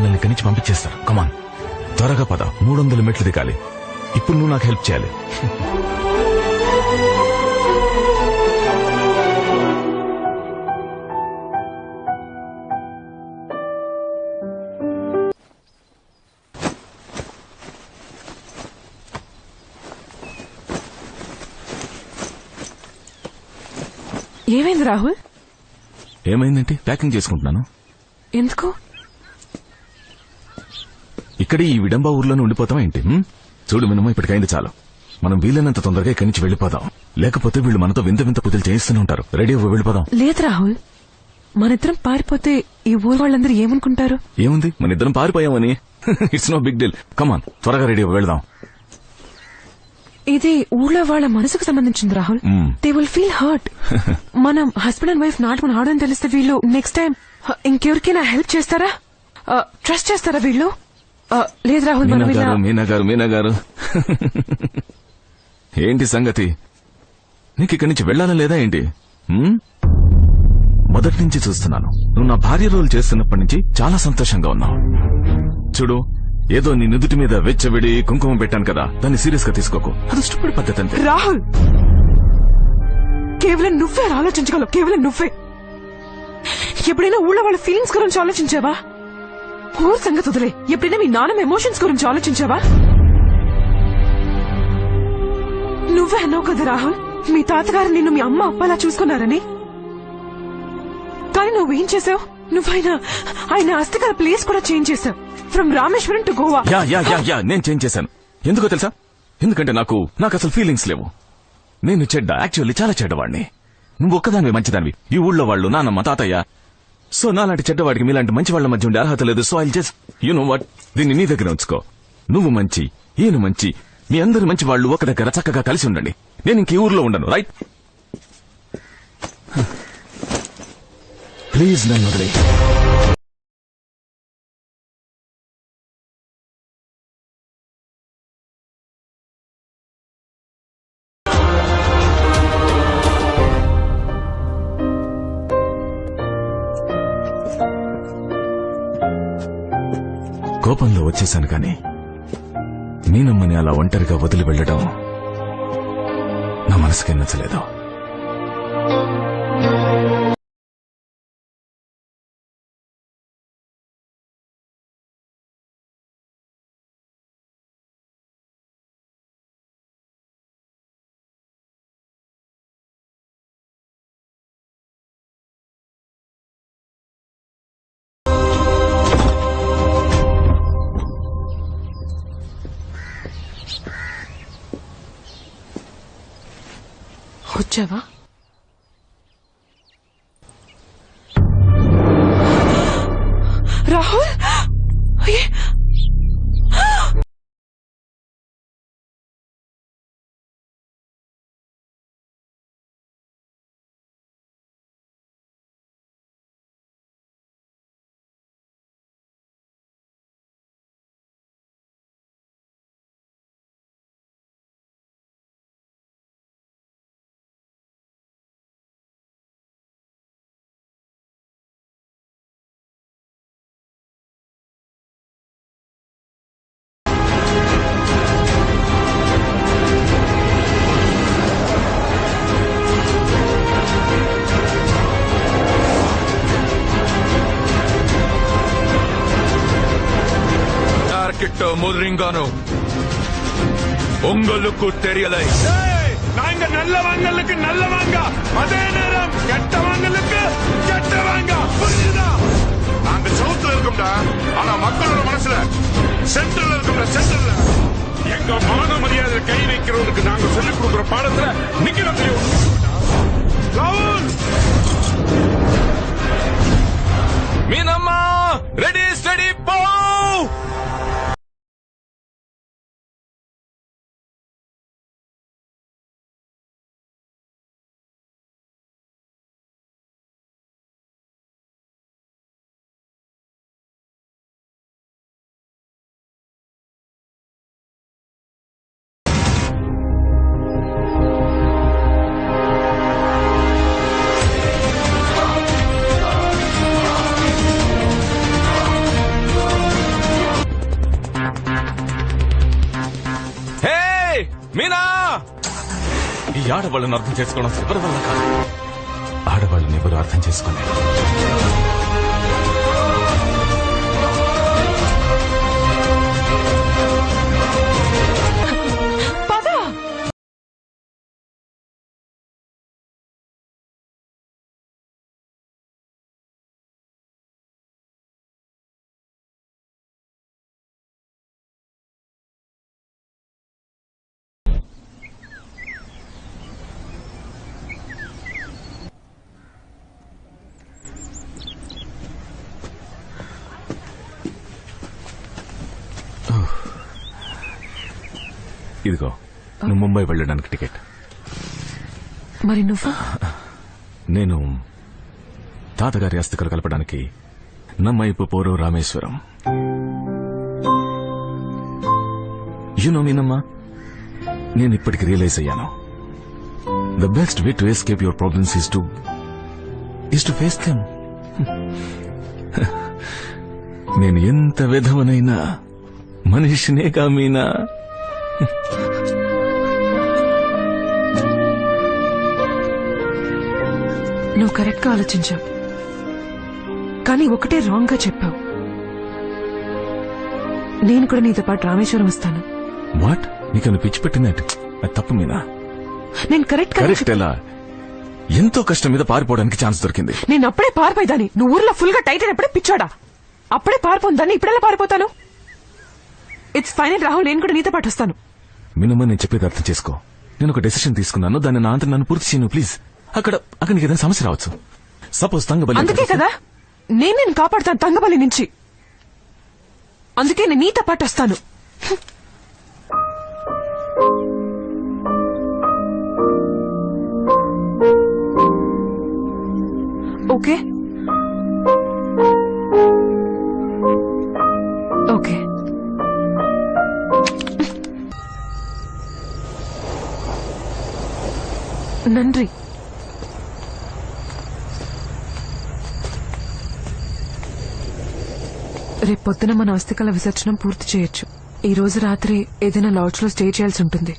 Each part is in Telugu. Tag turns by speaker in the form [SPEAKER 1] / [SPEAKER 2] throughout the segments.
[SPEAKER 1] మనల్ని కనిచి పంపించేస్తారు. కమాన్ త్వరగా పద. మూడు వందల మెట్లు దిగాలి. ఇప్పుడు నువ్వు నాకు హెల్ప్ చేయాలి.
[SPEAKER 2] ఏమైంది రాహుల్?
[SPEAKER 1] ఏమైందేంటి? ప్యాకింగ్ చేసుకుంటున్నాను.
[SPEAKER 2] ఎందుకు?
[SPEAKER 1] ఇక్కడే ఈ విడంబా ఊర్లోనే ఉండిపోతావా ఏంటి? చూడు మినమ్మ ఇప్పటికైంది చాలు. మనం వీలైనంత తొందరగా ఇక్కడి నుంచి వెళ్ళిపోదాం. లేకపోతే వీళ్ళు మనతో వింత వింత పూజలు చేయిస్తూనే ఉంటారు. రెడీ అవ్వ వెళ్ళిపోదాం.
[SPEAKER 2] లేదు రాహుల్. మనిద్దరం పారిపోతే ఈ ఊరు వాళ్ళందరూ ఏమనుకుంటారు?
[SPEAKER 1] ఏముంది? మన ఇద్దరం పారిపోయామని it's no big deal come on త్వరగా రెడీ అవ్వ వెళ్దాం.
[SPEAKER 2] ఇది ఊళ్ళో వాళ్ళ మనసుకు సంబంధించింది
[SPEAKER 1] Rahul.
[SPEAKER 2] They will feel hurt మనం హస్బెండ్ అండ్ వైఫ్ నాటుకుని ఆడని తెలిస్తే వీళ్ళు నెక్స్ట్ టైం ఇంకెవరికైనా హెల్ప్ చేస్తారా? ట్రస్ట్ చేస్తారా వీళ్ళు? లేదు రాహుల్ మనం
[SPEAKER 1] మీనా
[SPEAKER 2] ఇలా
[SPEAKER 1] గారు మీనా గారు మీనా గారు. ఏంటి సంగతి? నీకు ఇక్కడి నుంచి వెళ్ళాలా లేదా ఏంటి? హ్మ్? మొదటి నుంచి చూస్తున్నాను. నువ్వు నా భార్య రోల్ చేస్తున్నప్పటి నుంచి చాలా సంతోషంగా ఉన్నావు. చూడు ఏదో నీ నుదుటి మీద వెచ్చబెడి కుంకుమ పెట్టాను కదా దాన్ని సీరియస్గా తీసుకోకు. అది స్టూపిడ్ పద్ధతి అంతే.
[SPEAKER 2] రాహుల్! కేవలం నువ్వే ఆలోచించగలవు కేవలం నువ్వే. ఎప్పుడైనా ఊళ్ళో వాళ్ళ ఫీలింగ్స్ గురించి ఆలోచించావా? కోర్ సంగతి వదిలే ఎప్పుడైనా మీ నాన్న ఎమోషన్స్ గురించి ఆలోచించావా? నువ్వే అన్నావు కదా రాహుల్ మీ తాతగారు నిన్ను మీ అమ్మ అప్పలా చూసుకున్నారని? కానీ నువ్వేం చేసావు నువ్వైనా ఆయన అస్థికల ప్లేస్ కూడా చేంజ్ చేసావు from Rameswaram to Goa.
[SPEAKER 1] Yeah yeah yeah yeah నేను చేంజ్ చేశాను. ఎందుకో తెలుసా? ఎందుకంటే నాకు నాకు అసలు ఫీలింగ్స్ లేవు. నేను చెడ్డ యాక్చువల్లీ చాలా చెడ్డవాడిని. నువ్వు ఒక్కదానివి మంచిదానివి. ఈ ఊళ్ళో వాళ్ళు నానమ్మ తాతయ్య సో నాలాంటి చెడ్డవాడికి మీలాంటి మంచి వాళ్ళ మధ్య ఉండే అర్హత లేదు. So I just you know what దీన్ని నీ దగ్గర ఉంచుకో. నువ్వు మంచి ఈయన మంచి మీ అందరు మంచి వాళ్ళు ఒక దగ్గర చక్కగా కలిసి ఉండండి. నేను ఇంక ఈ ఊర్లో ఉండను రైట్ ప్లీజ్ నన్ను కోపంలో వచ్చేశాను కానీ మీనమ్మని అలా ఒంటరిగా వదిలి వెళ్ళడం నా మనసుకి నచ్చలేదు.
[SPEAKER 2] వచ్చావా?
[SPEAKER 3] முதுரிங்கானோ உங்களுக்கு தெரியலை. நாங்க நல்லவங்களுக்கு நல்லவங்க அதே நேரம் கெட்டவங்களுக்கு கெட்டவங்க புரியுதா நாங்க சவுத்துல இருக்கோம்டா. ஆனா மக்களோட மனசுல சென்ட்ரல் இருக்கோம்டா சென்ட்ரல்ல. எங்க மான மரியாதை கை வைக்கிறவனுக்கு நாங்க சொல்லிக் கொடுக்குற பாடத்துல நிக்கிறதுல ராகுல்!
[SPEAKER 1] மீனம்மா ரெடி ఆడవాళ్ళని అర్థం చేసుకోవడం అసలు ఎవరి వల్ల కాదు? ఆడవాళ్ళని ఎవరు అర్థం చేసుకోలేరు? ఇదిగో నువ్వు ముంబై వెళ్ళడానికి టికెట్.
[SPEAKER 2] మరి నువ్వు?
[SPEAKER 1] నేను తాతగారి అస్థికలు కలపడానికి నమ్మైపు పోరు రామేశ్వరం. యునో మీనమ్మా నేను ఇప్పటికి రియలైజ్ అయ్యాను. The best way to escape your problems is to is to face them నేను ఎంత విధవనైనా మనిషినేగా మీనా?
[SPEAKER 2] నువ్వు కరెక్ట్గా ఆలోచించావు కానీ ఒకటే రాంగ్గా చెప్పావు. నేను కూడా నీతో పాటు రామేశ్వరం వస్తాను.
[SPEAKER 1] వాట్? నీకన్నా పిచ్చి పెట్టిందంటే? అది తప్పు మీనా?
[SPEAKER 2] నేను కరెక్ట్
[SPEAKER 1] కరెక్ట్ ఎలా? ఎంతో కష్టం మీద పారిపోవడానికి ఛాన్స్ దొరికింది.
[SPEAKER 2] నేను అప్పుడే పారిపోయేదాన్ని నువ్వు ఊర్లో ఫుల్గా టైట్ అయినప్పుడే పిచ్చోడా? అప్పుడే పారిపోందాన్ని ఇప్పుడెలా పారిపోతాను? ఇట్స్ ఫైనల్ రాహుల్ నేను కూడా నీతో పాటు వస్తాను.
[SPEAKER 1] మినిమం నేను చెప్పేది అర్థం చేసుకో. నేను ఒక డెసిషన్ తీసుకున్నాను దాన్ని నా అంతా నన్ను పూర్తి చేయను ప్లీజ్ అక్కడ అక్కడ నీకు ఏదైనా సమస్య రావచ్చు. సపోజ్ తంగబలి
[SPEAKER 2] అందుకే కదా నేను నేను కాపాడుతాను తంగబలి నుంచి. అందుకే నేను నీతో పాటు వస్తాను. Okay okay? நன்றி రేపు పొద్దున మన అస్థికల విసర్జనం పూర్తి చేయొచ్చు ఈ రోజు రాత్రి ఏదైనా లాడ్జ్ లో స్టే చేయాల్సి ఉంటుంది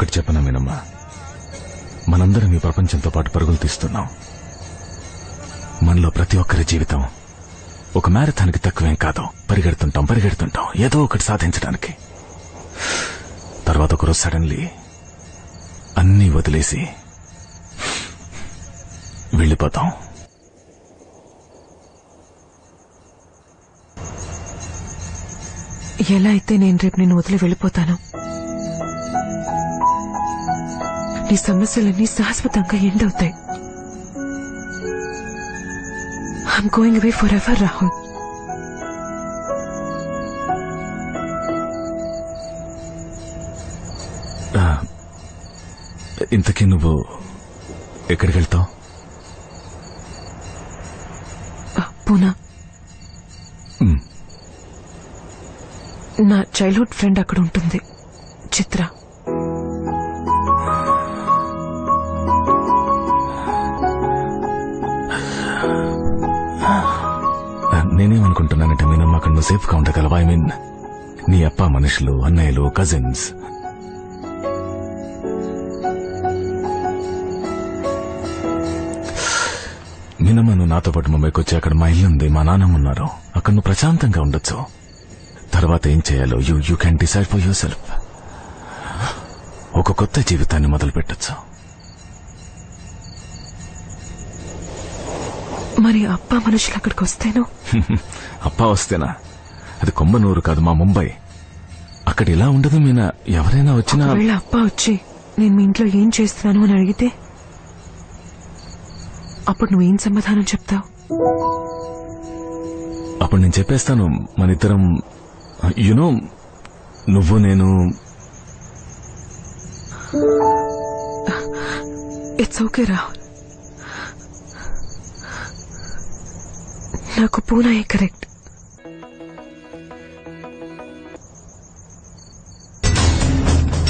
[SPEAKER 1] ఒకటి చెప్పనా మీనమ్మా? మనందరం ఈ ప్రపంచంతో పాటు పరుగులు తీస్తున్నాం. మనలో ప్రతి ఒక్కరి జీవితం ఒక మ్యారథాన్కి తక్కువేం కాదు. పరిగెడుతుంటాం పరిగెడుతుంటాం ఏదో ఒకటి సాధించడానికి. తర్వాత ఒకరోజు సడన్లీ అన్నీ వదిలేసి వెళ్ళిపోతాం.
[SPEAKER 2] ఎలా అయితే నేను రేపు నేను వదిలి వెళ్ళిపోతాను? నీ సమస్యలన్నీ శాశ్వతంగా ఎండ్ అవుతాయి. I'm going away for ever
[SPEAKER 1] Rahul ఇంతకీ నువ్వు ఎక్కడికి వెళ్తావు?
[SPEAKER 2] పూనా. నా చైల్డ్హుడ్ ఫ్రెండ్ అక్కడ ఉంటుంది చిత్ర.
[SPEAKER 1] అక్కడ నువ్వు సేఫ్గా ఉండగలవా? ఐ మీన్ నీ అప్ప మనుషులు అన్నయ్యలు కజిన్స్ మీనమ్మ నువ్వు నాతో పాటు ముంబైకి వచ్చి అక్కడ మా ఇల్లు ఉంది మా నాన్నమ్మ ఉన్నారు. అక్కడ నువ్వు ప్రశాంతంగా ఉండొచ్చు. తర్వాత ఏం చేయాలో you you can decide for yourself ఒక కొత్త జీవితాన్ని మొదలు పెట్టచ్చు
[SPEAKER 2] మరి అప్ప మనుషులు అక్కడికి వస్తేను?
[SPEAKER 1] అప్పా వస్తేనా? అది కొమ్మనూరు కాదు మా ముంబై. అక్కడ ఇలా ఉండదు మీనా? ఎవరైనా వచ్చినా
[SPEAKER 2] ఒకవేళ అప్ప వచ్చి నేను మీ ఇంట్లో ఏం చేస్తున్నాను అని అడిగితే? అప్పుడు నువ్వేం సమాధానం చెప్తావు?
[SPEAKER 1] అప్పుడు నేను చెప్పేస్తాను మన ఇద్దరం యునో నువ్వు నేను
[SPEAKER 2] ఇట్స్ ఓకే రాహుల్ నాకు పూనాయే కరెక్ట్